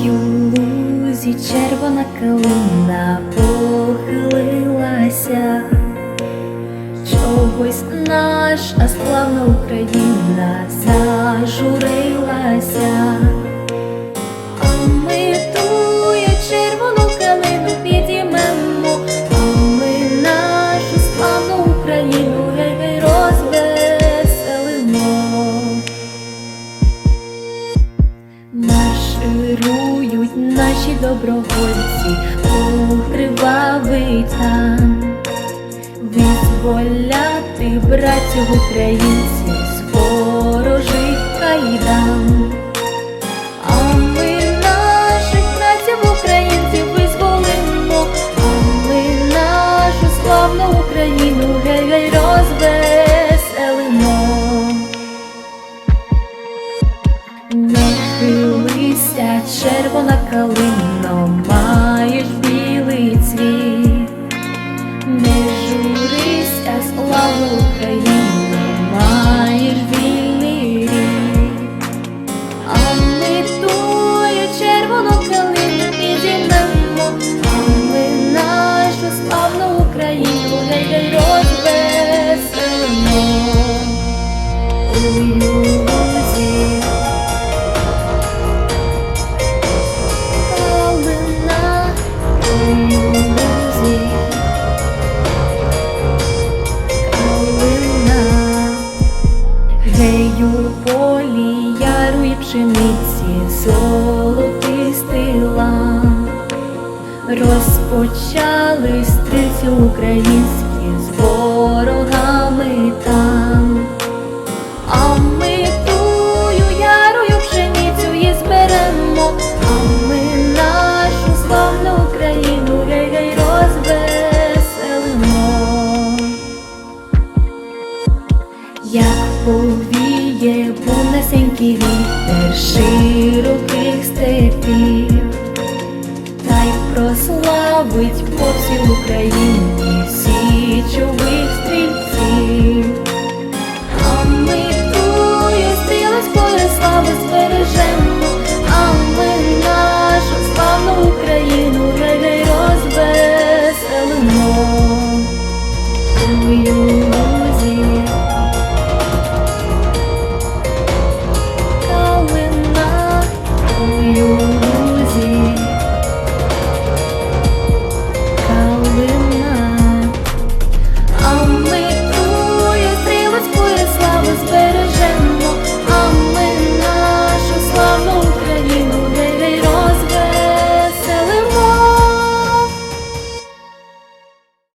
У лузі червона калина похилилася, чогось наша славна Україна зажурилася, Марширують наші добровольці у кривавий там, визволяти братів українців червона калино, маєш білий цвіт, не журися, слава Україну, маєш вільний рік. А ми тую червону калину підіймемо, а ми нашу славну Україну гей-гей розвеселимо. У лузі у полі яру і пшениці, золотистий лан. Розпочали стрільці українські з ворогами там. А ми тую ярою пшеницю і зберемо, а ми нашу славну Україну розвеселимо. Як Є повнесенький вітер широких степів, та й прославить по всій Україні всі чови.